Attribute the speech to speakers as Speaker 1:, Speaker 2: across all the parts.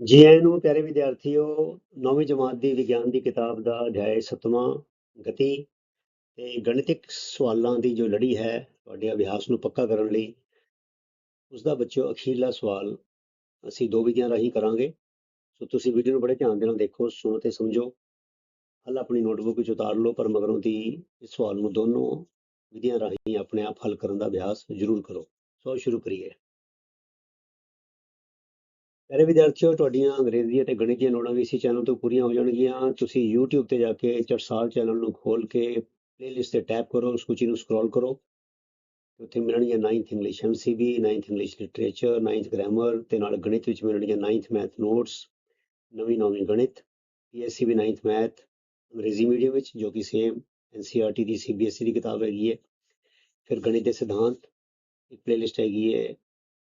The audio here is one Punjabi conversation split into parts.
Speaker 1: ਜੀ ਆਇਆਂ ਨੂੰ ਪਿਆਰੇ ਵਿਦਿਆਰਥੀਓ ਨੌਵੀਂ ਜਮਾਤ ਦੀ ਵਿਗਿਆਨ ਦੀ ਕਿਤਾਬ ਦਾ ਅਧਿਆਇ 7ਵਾਂ ਗਤੀ ਤੇ ਗਣਿਤਿਕ ਸਵਾਲਾਂ ਦੀ ਜੋ ਲੜੀ ਹੈ ਤੁਹਾਡੇ ਅਭਿਆਸ ਨੂੰ ਪੱਕਾ ਕਰਨ ਲਈ ਉਸ ਦਾ ਬੱਚਿਓ ਅਖੀਰਲਾ ਸਵਾਲ ਅਸੀਂ ਦੋ ਵਿਧੀਆਂ ਰਾਹੀਂ ਕਰਾਂਗੇ। ਸੋ ਤੁਸੀਂ ਵੀਡੀਓ ਨੂੰ ਬੜੇ ਧਿਆਨ ਦੇ ਨਾਲ ਦੇਖੋ, ਸੁਣੋ ਤੇ ਸਮਝੋ। ਹੱਲ ਆਪਣੀ ਨੋਟਬੁੱਕ ਵਿੱਚ ਉਤਾਰ ਲਓ, ਪਰ ਮਗਰੋਂ ਦੀ ਇਸ ਸਵਾਲ ਨੂੰ ਦੋਨੋਂ ਵਿਧੀਆਂ ਰਾਹੀਂ ਆਪਣੇ ਆਪ ਹੱਲ ਕਰਨ ਦਾ ਅਭਿਆਸ ਜ਼ਰੂਰ ਕਰੋ। ਸੋ ਸ਼ੁਰੂ ਕਰੀਏ। ਪਿਆਰੇ ਵਿਦਿਆਰਥੀਓ, ਤੁਹਾਡੀਆਂ ਅੰਗਰੇਜ਼ੀ ਅਤੇ ਗਣਿਤ ਦੀਆਂ ਲੋੜਾਂ ਵੀ ਇਸੇ ਚੈਨਲ ਤੋਂ ਪੂਰੀਆਂ ਹੋ ਜਾਣਗੀਆਂ। ਤੁਸੀਂ YouTube ਤੇ ਜਾ ਕੇ ਚਟਸਾਲ ਚੈਨਲ ਨੂੰ ਖੋਲ ਕੇ ਪਲੇਲਿਸਟ ਤੇ ਟੈਪ ਕਰੋ ਸੂਚੀ ਨੂੰ ਸਕਰੋਲ ਕਰੋ। ਉੱਥੇ ਮਿਲਣਗੀਆਂ 9th English MCB 9th English literature 9th grammar ਤੇ ਨਾਲ ਗਣਿਤ ਵਿੱਚ ਮਿਲਣਗੀਆਂ 9th ਮੈਥ ਨੋਟਸ ਨਵੀਂ ਨੌਵੀਂ ਗਣਿਤ PSCB 9th ਮੈਥ ਅੰਗਰੇਜ਼ੀ ਮੀਡੀਅਮ ਵਿੱਚ, ਜੋ ਕਿ ਸੇਮ NCERT ਦੀ CBSE ਦੀ ਕਿਤਾਬ ਹੈਗੀ ਹੈ। ਫਿਰ ਗਣਿਤ ਦੇ ਸਿਧਾਂਤ, ਇੱਕ ਪਲੇਲਿਸਟ ਹੈਗੀ ਹੈ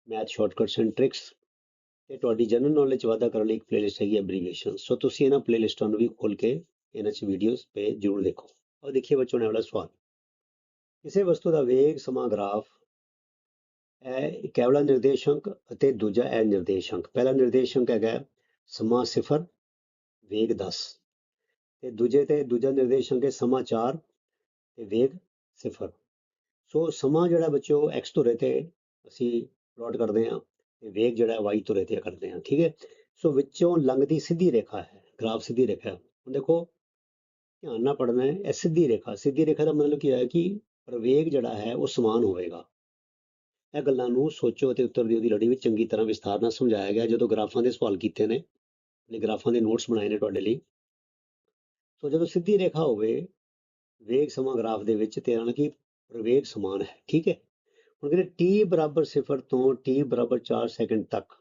Speaker 1: ਮੈਥ ਸ਼ਾਰਟਕਟਸ ਐਂਡ ਟ੍ਰਿਕਸ ਤੇ ਤੁਹਾਡੀ ਜਨਰਲ ਨੌਲੇਜ ਵਾਧਾ ਕਰਨ ਲਈ ਇੱਕ ਪਲੇਲਿਸਟ ਹੈਗੀ ਐਬਰੀਵੀਏਸ਼ਨ ਸੋ ਤੁਸੀਂ ਇਹਨਾਂ ਪਲੇਲਿਸਟਾਂ ਨੂੰ ਵੀ ਖੋਲ ਕੇ ਇਹਨਾਂ 'ਚ ਵੀਡੀਓਜ਼ ਪੇ ਜ਼ਰੂਰ ਦੇਖੋ। ਔਰ ਦੇਖੀਏ ਬੱਚੋਂ ਨੇ ਵਾਲਾ ਸਵਾਲ। ਕਿਸੇ ਵਸਤੂ ਦਾ ਵੇਗ ਸਮਾਂ ਗ੍ਰਾਫ ਇਹ ਇੱਕ ਵਾਲਾ ਨਿਰਦੇਸ਼ਾਂਕ ਅਤੇ ਦੂਜਾ ਹੈ ਨਿਰਦੇਸ਼ਾਂਕ। ਪਹਿਲਾ ਨਿਰਦੇਸ਼ਾਂਕ ਹੈਗਾ ਸਮਾਂ 0 ਵੇਗ 10 ਤੇ ਦੂਜੇ ਤੇ ਦੂਜਾ ਨਿਰਦੇਸ਼ਾਂਕ ਹੈ ਸਮਾਂ 4 ਤੇ ਵੇਗ 0 ਸੋ ਸਮਾਂ ਜਿਹੜਾ ਬੱਚੋ x ਧੁਰੇ ਤੇ ਅਸੀਂ ਪਲਾਟ ਕਰਦੇ ਹਾਂ। ਵੇਗ ਜਿਹੜਾ ਹੈ y ਧੁਰੇ ਤੇ ਕਰਦੇ ਹਾਂ, ਠੀਕ ਹੈ? ਸੋ ਵਿੱਚੋਂ ਲੰਘਦੀ ਸਿੱਧੀ ਰੇਖਾ ਹੈ, ਗ੍ਰਾਫ ਸਿੱਧੀ ਰੇਖਾ ਹੁਣ ਦੇਖੋ, ਧਿਆਨ ਨਾਲ ਪੜਨਾ ਹੈ, ਇਹ ਸਿੱਧੀ ਰੇਖਾ ਸਿੱਧੀ ਰੇਖਾ ਦਾ ਮਤਲਬ ਕੀ ਹੈ ਕਿ ਪ੍ਰਵੇਗ ਜਿਹੜਾ ਹੈ ਉਹ ਸਮਾਨ ਹੋਵੇਗਾ। ਇਹ ਗੱਲਾਂ ਨੂੰ ਸੋਚੋ ਅਤੇ ਉੱਤਰ ਦਿਓ ਦੀ ਲੜੀ ਵਿੱਚ ਚੰਗੀ ਤਰ੍ਹਾਂ ਵਿਸਥਾਰ ਨਾਲ ਸਮਝਾਇਆ ਗਿਆ ਜਦੋਂ ਗ੍ਰਾਫਾਂ ਦੇ ਸਵਾਲ ਕੀਤੇ ਨੇ ਨੇ ਗ੍ਰਾਫਾਂ ਦੇ ਨੋਟਸ ਬਣਾਏ ਨੇ ਤੁਹਾਡੇ ਲਈ। ਸੋ ਜਦੋਂ ਸਿੱਧੀ ਰੇਖਾ ਹੋਵੇ, ਵੇਗ ਸਮਾਂ ਗ੍ਰਾਫ ਦੇ ਵਿੱਚ ਤੇ ਨਾਲ ਕਿ, ਪ੍ਰਵੇਗ ਸਮਾਨ ਹੈ, ਠੀਕ ਹੈ? ਹੁਣ ਕਹਿੰਦੇ t ਬਰਾਬਰ ਸਿਫਰ ਤੋਂ t ਬਰਾਬਰ 4 ਸੈਕਿੰਡ ਤੱਕ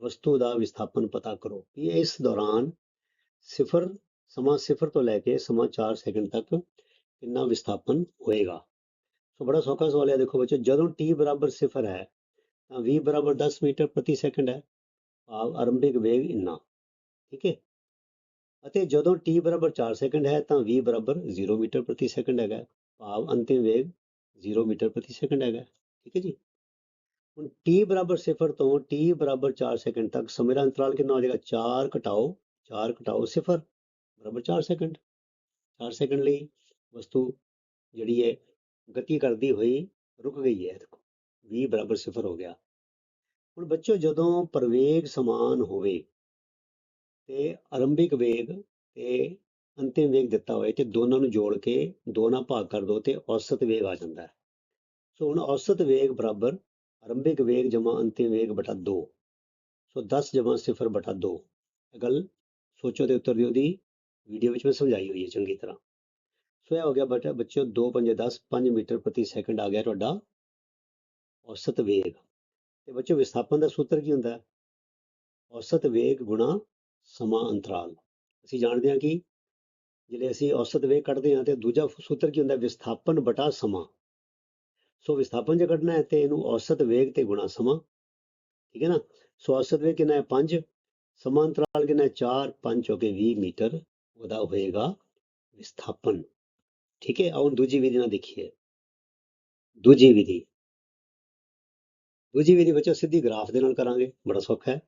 Speaker 1: ਵਸਤੂ ਦਾ ਵਿਸਥਾਪਨ ਪਤਾ ਕਰੋ ਕਿ ਇਸ ਦੌਰਾਨ ਸਿਫਰ, ਸਮਾਂ ਸਿਫਰ ਤੋਂ ਲੈ ਕੇ ਸਮਾਂ 4 ਸੈਕਿੰਡ ਤੱਕ ਕਿੰਨਾ ਵਿਸਥਾਪਨ ਹੋਏਗਾ। ਸੋ ਬੜਾ ਸੌਖਾ ਸਵਾਲ ਹੈ। ਦੇਖੋ ਬੱਚੋ ਜਦੋਂ t ਬਰਾਬਰ ਸਿਫਰ ਹੈ, ਤਾਂ v ਬਰਾਬਰ 10 ਮੀਟਰ ਪ੍ਰਤੀ ਸੈਕਿੰਡ ਹੈ। ਭਾਵ ਆਰੰਭਿਕ ਵੇਗ ਇੰਨਾ, ਠੀਕ ਹੈ? ਅਤੇ ਜਦੋਂ t ਬਰਾਬਰ 4 ਸੈਕਿੰਡ ਹੈ, ਤਾਂ v ਬਰਾਬਰ 0 ਮੀਟਰ ਪ੍ਰਤੀ ਸੈਕਿੰਡ ਹੈਗਾ। ਭਾਵ ਅੰਤਿਮ ਵੇਗ 0 ਮੀਟਰ ਪ੍ਰਤੀ ਸੈਕਿੰਡ ਹੈਗਾ। ਠੀਕ ਹੈ ਜੀ? ਹੁਣ t ਬਰਾਬਰ 0 ਤੋਂ t ਬਰਾਬਰ 4 ਸੈਕਿੰਡ ਤੱਕ ਸਮੇਂ ਦਾ ਅੰਤਰਾਲ ਕਿੰਨਾ ਹੋ ਜਾਏਗਾ? 4 ਘਟਾਓ 4 ਘਟਾਓ 0 ਬਰਾਬਰ 4 ਸੈਕਿੰਡ 4 ਸੈਕਿੰਡ ਲਈ ਵਸਤੂ ਜਿਹੜੀ ਹੈ, ਗਤੀ ਕਰਦੀ ਹੋਈ ਰੁਕ ਗਈ ਹੈ, ਦੇਖੋ। v ਬਰਾਬਰ 0 ਹੋ ਗਿਆ। ਹੁਣ ਬੱਚੋ ਜਦੋਂ ਪ੍ਰਵੇਗ ਸਮਾਨ ਹੋਵੇ ਤੇ ਆਰੰਭਿਕ ਵੇਗ ਤੇ ਅੰਤਿਮ ਵੇਗ ਦਿੱਤਾ ਹੋਵੇ ਤੇ ਦੋਨਾਂ ਨੂੰ ਜੋੜ ਕੇ ਦੋ ਨਾਲ ਭਾਗ ਕਰ ਦੋ ਤੇ ਔਸਤ ਵੇਗ ਆ ਜਾਂਦਾ ਹੈ। ਸੋ ਹੁਣ ਔਸਤ ਵੇਗ ਬਰਾਬਰ, ਆਰੰਭਿਕ ਵੇਗ ਜਮਾ ਅੰਤਿਮ ਵੇਗ ਬਟਾ 2 ਸੋ 10 ਜਮਾ 0 ਬਟਾ 2 ਇਹ ਗੱਲ ਸੋਚੋ ਤੇ ਉੱਤਰ ਦਿਓ ਦੀ, ਵੀਡੀਓ ਵਿੱਚ ਮੈਂ ਸਮਝਾਈ ਹੋਈ ਹੈ ਚੰਗੀ ਤਰ੍ਹਾਂ। ਸੋ ਇਹ ਹੋ ਗਿਆ ਬਟਾ ਬੱਚਿਓ 2 5 10 5 ਮੀਟਰ ਪ੍ਰਤੀ ਸੈਕਿੰਡ ਆ ਗਿਆ ਤੁਹਾਡਾ ਔਸਤ ਵੇਗ। ਤੇ ਬੱਚਿਓ, ਵਿਸਥਾਪਨ ਦਾ ਸੂਤਰ ਕੀ ਹੁੰਦਾ? ਹੈ ਔਸਤ ਵੇਗ ਗੁਣਾ ਸਮਾਂ ਅੰਤਰਾਲ। ਅਸੀਂ ਜਾਣਦੇ ਹਾਂ ਕਿ ਜਿਹੜੇ ਅਸੀਂ ਔਸਤ ਵੇਗ ਕੱਢਦੇ ਹਾਂ ਤੇ ਦੂਜਾ ਸੂਤਰ ਕੀ ਹੁੰਦਾ? ਵਿਸਥਾਪਨ ਬਟਾ ਸਮਾਂ। ਸੋ ਵਿਸਥਾਪਨ ਜੇ ਕੱਢਣਾ ਹੈ ਤੇ ਇਹਨੂੰ ਔਸਤ ਵੇਗ ਤੇ ਗੁਣਾ ਸਮਾਂ। ਠੀਕ ਹੈ ਨਾ? ਸੋ ਔਸਤ ਵੇਗ ਕਿੰਨਾ ਹੈ? 5 ਸਮਾਂ ਅੰਤਰਾਲ ਕਿੰਨਾ ਹੈ? 4 5 ਹੋ ਕੇ 20 ਮੀਟਰ ਉਹਦਾ ਹੋਏਗਾ ਵਿਸਥਾਪਨ। ਠੀਕ ਹੈ? ਆਓ ਹੁਣ ਦੂਜੀ ਵਿਧੀ ਨਾਲ ਦੇਖੀਏ। ਦੂਜੀ ਵਿਧੀ। ਦੂਜੀ ਵਿਧੀ ਬੱਚੋ ਸਿੱਧੀ ਗ੍ਰਾਫ ਦੇ ਨਾਲ ਕਰਾਂਗੇ। ਬੜਾ ਸੌਖਾ ਹੈ।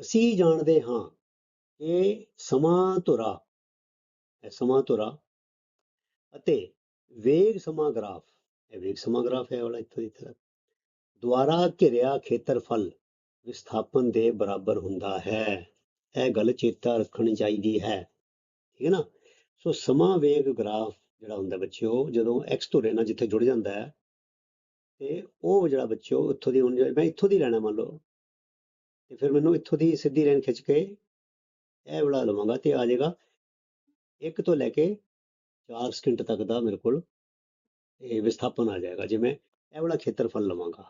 Speaker 1: ਅਸੀਂ ਜਾਣਦੇ ਹਾਂ ਕਿ ਸਮਾਂ ਧੁਰਾ ਸਮਾਂ ਧੁਰਾ ਅਤੇ ਵੇਗ ਸਮਾਂ ਗ੍ਰਾਫ ਇਹ ਵੇਗ ਸਮਾਂ ਗ੍ਰਾਫ ਹੈ ਵਾਲਾ ਇੱਥੋਂ ਇੱਥੇ ਤੱਕ ਦੁਆਰਾ ਘਿਰਿਆ ਖੇਤਰਫਲ ਵਿਸਥਾਪਨ ਦੇ ਬਰਾਬਰ ਹੁੰਦਾ ਹੈ। ਇਹ ਗੱਲ ਚੇਤਾ ਰੱਖਣੀ ਚਾਹੀਦੀ ਹੈ। ਠੀਕ ਹੈ ਨਾ? ਸੋ ਸਮਾਂ ਵੇਗ ਗ੍ਰਾਫ ਜਿਹੜਾ ਹੁੰਦਾ ਬੱਚਿਓ, ਜਦੋਂ x ਤੋਂ ਨਾਲ ਜਿੱਥੇ ਜੁੜ ਜਾਂਦਾ ਹੈ, ਤੇ ਉਹ ਜਿਹੜਾ ਬੱਚਿਓ ਇੱਥੋਂ ਦੀ ਹੁਣ ਮੈਂ ਇੱਥੋਂ ਦੀ ਲੈਣਾ ਮੰਨ ਲਓ, ਤੇ ਫਿਰ ਮੈਨੂੰ ਇੱਥੋਂ ਦੀ ਸਿੱਧੀ ਲਾਈਨ ਖਿੱਚ ਕੇ ਇਹ ਬਣਾ ਲਵਾਂਗਾ ਤੇ ਆ ਜਾਏਗਾ। ਇੱਕ ਤੋਂ ਲੈ ਕੇ 4 ਸਕਿੰਟ ਤੱਕ ਦਾ ਮੇਰੇ ਕੋਲ ਇਹ ਵਿਸਥਾਪਨ ਆ ਜਾਏਗਾ ਜੇ ਮੈਂ ਇਹ ਵਾਲਾ ਖੇਤਰਫਲ ਲਵਾਂਗਾ।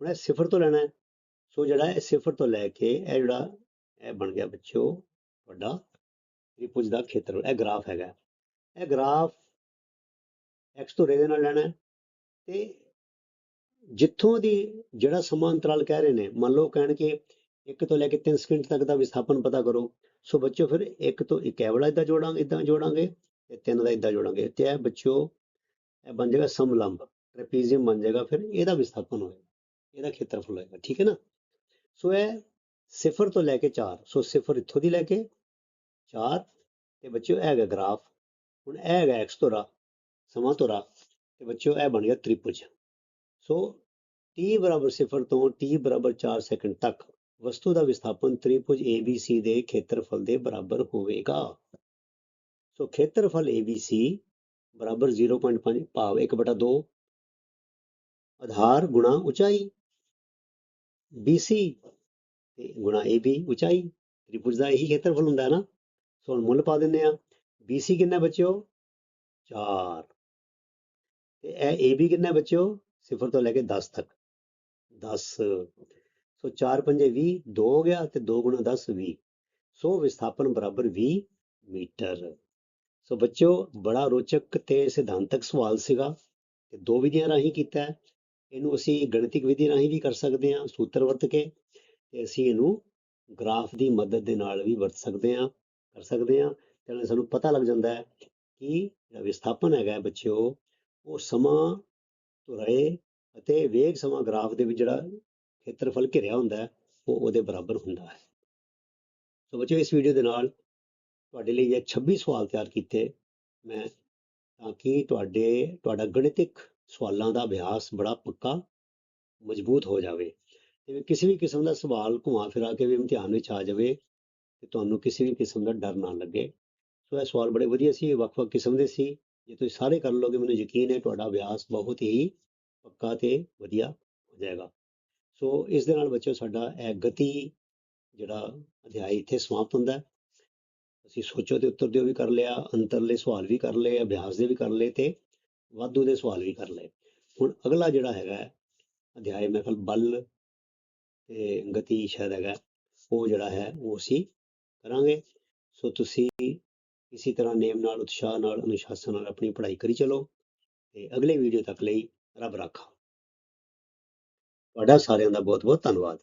Speaker 1: ਹੁਣ ਇਹ ਸਿਫਰ ਤੋਂ ਲੈਣਾ ਹੈ। ਸੋ ਜਿਹੜਾ ਇਹ ਸਿਫਰ ਤੋਂ ਲੈ ਕੇ ਇਹ ਜਿਹੜਾ ਇਹ ਬਣ ਗਿਆ ਬੱਚਿਓ, ਤੁਹਾਡਾ ਤ੍ਰਿਭੁਜ ਦਾ ਖੇਤਰਫਲ ਇਹ ਗ੍ਰਾਫ ਹੈਗਾ। ਇਹ ਗ੍ਰਾਫ x ਧੁਰੇ ਦੇ ਨਾਲ ਲੈਣਾ ਹੈ ਤੇ ਜਿੱਥੋਂ ਦੀ ਜਿਹੜਾ ਸਮਾਂ ਅੰਤਰਾਲ ਕਹਿ ਰਹੇ ਨੇ, ਮੰਨ ਲਓ ਕਹਿਣ ਕਿ ਇੱਕ ਤੋਂ ਲੈ ਕੇ 3 ਸਕਿੰਟ ਤੱਕ ਦਾ ਵਿਸਥਾਪਨ ਪਤਾ ਕਰੋ। ਸੋ ਬੱਚਿਓ ਫਿਰ ਇੱਕ ਤੋਂ ਇੱਕ ਇਹ ਵਾਲਾ ਇਦਾਂ ਜੋੜਾਂਗੇ ਇਦਾਂ ਜੋੜਾਂਗੇ ਤੇ ਤਿੰਨ ਦਾ ਇਦਾਂ ਜੋੜਾਂਗੇ। ਤੇ ਇਹ ਬੱਚਿਓ ਇਹ ਬਣ ਜਾਏਗਾ ਸਮਲੰਬ, ਟ੍ਰੇਪੀਜ਼ੀਅਮ ਬਣ ਜਾਏਗਾ, ਫਿਰ ਇਹਦਾ ਵਿਸਥਾਪਨ ਹੋਏਗਾ, ਇਹਦਾ ਖੇਤਰਫਲ ਹੋਏਗਾ, ਠੀਕ ਹੈ ਨਾ? ਸੋ ਇਹ ਸਿਫਰ ਤੋਂ ਲੈ ਕੇ 4 ਸੋ ਸਿਫਰ ਇੱਥੋਂ ਦੀ ਲੈ ਕੇ 4 ਤੇ ਬੱਚਿਓ ਇਹ ਹੈਗਾ ਗ੍ਰਾਫ, ਹੁਣ ਇਹ ਹੈਗਾ x ਧੁਰਾ ਸਮਾਂ ਧੁਰਾ ਤੇ ਬੱਚਿਓ ਇਹ ਬਣ ਗਿਆ ਤ੍ਰਿਭੁਜ, ਸੋ t ਬਰਾਬਰ ਸਿਫਰ ਤੋਂ t ਬਰਾਬਰ 4 ਸੈਕਿੰਡ ਤੱਕ ਵਸਤੂ ਦਾ ਵਿਸਥਾਪਨ ਤ੍ਰਿਭੁਜ ABC ਦੇ ਖੇਤਰਫਲ ਦੇ ਬਰਾਬਰ ਹੋਵੇਗਾ। ਸੋ ਖੇਤਰਫਲ ABC ਬਰਾਬਰ 0.5 ਭਾਵ 1/2 ਆਧਾਰ ਗੁਣਾ ਉਚਾਈ BC ਤੇ ਗੁਣਾ AB ਉਚਾਈ ਤ੍ਰਿਭੁਜ ਦਾ ਇਹੀ ਖੇਤਰਫਲ ਹੁੰਦਾ ਹੈ ਨਾ ਸੋ ਹੁਣ ਮੁੱਲ ਪਾ ਦਿੰਦੇ ਆ BC ਕਿੰਨਾ ਬਚਿਓ 4 ਤੇ ਇਹ AB ਕਿੰਨਾ ਬਚਿਓ 0 ਤੋਂ ਲੈ ਕੇ 10 ਤੱਕ 10 ਸੋ 4 ਪੰਜੇ 20 2 ਹੋ ਗਿਆ ਤੇ 2 ਗੁਣਾ 10 20 ਸੋ ਵਿਸਥਾਪਨ ਬਰਾਬਰ 20 ਮੀਟਰ ਸੋ ਬੱਚਿਓ, ਬੜਾ ਰੋਚਕ ਤੇ ਸਿਧਾਂਤਕ ਸਵਾਲ ਸੀਗਾ ਤੇ ਦੋ ਵਿਧੀਆਂ ਰਾਹੀਂ ਕੀਤਾ ਹੈ। ਇਹਨੂੰ ਅਸੀਂ ਗਣਿਤਿਕ ਵਿਧੀ ਰਾਹੀਂ ਵੀ ਕਰ ਸਕਦੇ ਹਾਂ, ਸੂਤਰ ਵਰਤ ਕੇ ਤੇ ਅਸੀਂ ਇਹਨੂੰ ਗ੍ਰਾਫ ਦੀ ਮਦਦ ਦੇ ਨਾਲ ਵੀ ਵਰਤ ਸਕਦੇ ਹਾਂ, ਕਰ ਸਕਦੇ ਹਾਂ। ਤੇ ਨਾਲ ਸਾਨੂੰ ਪਤਾ ਲੱਗ ਜਾਂਦਾ ਹੈ ਕਿ ਜਿਹੜਾ ਵਿਸਥਾਪਨ ਹੈਗਾ ਹੈ ਬੱਚਿਓ, ਉਹ ਸਮਾਂ ਤੁਰਾਏ ਅਤੇ ਵੇਗ ਸਮਾਂ ਗ੍ਰਾਫ ਦੇ ਵਿੱਚ ਜਿਹੜਾ ਖੇਤਰਫਲ ਘਿਰਿਆ ਹੁੰਦਾ ਉਹ ਉਹਦੇ ਬਰਾਬਰ ਹੁੰਦਾ ਹੈ। ਸੋ ਬੱਚਿਓ, ਇਸ ਵੀਡੀਓ ਦੇ ਨਾਲ ਤੁਹਾਡੇ ਲਈ ਇਹ 26 ਸਵਾਲ ਤਿਆਰ ਕੀਤੇ ਮੈਂ, ਤਾਂ ਕਿ ਤੁਹਾਡੇ, ਤੁਹਾਡਾ ਗਣਿਤਿਕ ਸਵਾਲਾਂ ਦਾ ਅਭਿਆਸ ਬੜਾ ਪੱਕਾ ਮਜ਼ਬੂਤ ਹੋ ਜਾਵੇ। ਤੇ ਕਿਸੇ ਵੀ ਕਿਸਮ ਦਾ ਸਵਾਲ ਘੁਮਾ ਫਿਰਾ ਕੇ ਵੀ ਇਮਤਿਹਾਨ ਵਿੱਚ ਆ ਜਾਵੇ ਤੇ ਤੁਹਾਨੂੰ ਕਿਸੇ ਵੀ ਕਿਸਮ ਦਾ ਡਰ ਨਾ ਲੱਗੇ। ਸੋ ਇਹ ਸਵਾਲ ਬੜੇ ਵਧੀਆ ਸੀ ਵੱਖ-ਵੱਖ ਕਿਸਮ ਦੇ ਸੀ। ਜੇ ਤੁਸੀਂ ਸਾਰੇ ਕਰ ਲਓਗੇ, ਮੈਨੂੰ ਯਕੀਨ ਹੈ ਤੁਹਾਡਾ ਅਭਿਆਸ ਬਹੁਤ ਹੀ ਪੱਕਾ ਤੇ ਵਧੀਆ ਹੋ ਜਾਏਗਾ। ਸੋ ਇਸ ਦੇ ਨਾਲ ਬੱਚਿਓ ਸਾਡਾ ਇਹ ਗਤੀ ਜਿਹੜਾ ਅਧਿਆਇ ਇੱਥੇ ਸਮਾਪਤ ਹੁੰਦਾ ਹੈ। ਤੁਸੀਂ ਸੋਚੋ ਤੇ ਉੱਤਰ ਦਿਓ ਵੀ ਕਰ ਲਿਆ, ਅੰਤਰਲੇ ਸਵਾਲ ਵੀ ਕਰ ਲਏ, ਅਭਿਆਸ ਦੇ ਵੀ ਕਰ ਲਏ ਤੇ ਵਾਧੂ ਦੇ ਸਵਾਲ ਵੀ ਕਰ ਲਏ। ਹੁਣ ਅਗਲਾ ਜਿਹੜਾ ਹੈਗਾ ਅਧਿਆਇ ਮੇਰੇ ਖਿਆਲ ਬਲ ਤੇ ਗਤੀ ਸ਼ਾਇਦ ਹੈਗਾ, ਉਹ ਜਿਹੜਾ ਹੈ ਉਹ ਅਸੀਂ ਕਰਾਂਗੇ। ਸੋ ਤੁਸੀਂ ਇਸੇ ਤਰ੍ਹਾਂ ਨੇਮ ਨਾਲ, ਉਤਸ਼ਾਹ ਨਾਲ, ਅਨੁਸ਼ਾਸਨ ਨਾਲ ਆਪਣੀ ਪੜ੍ਹਾਈ ਕਰੀ ਚਲੋ ਤੇ ਅਗਲੇ ਵੀਡੀਓ ਤੱਕ ਲਈ ਰੱਬ ਰਾਖਾ। ਤੁਹਾਡਾ ਸਾਰਿਆਂ ਦਾ ਬਹੁਤ ਬਹੁਤ ਧੰਨਵਾਦ।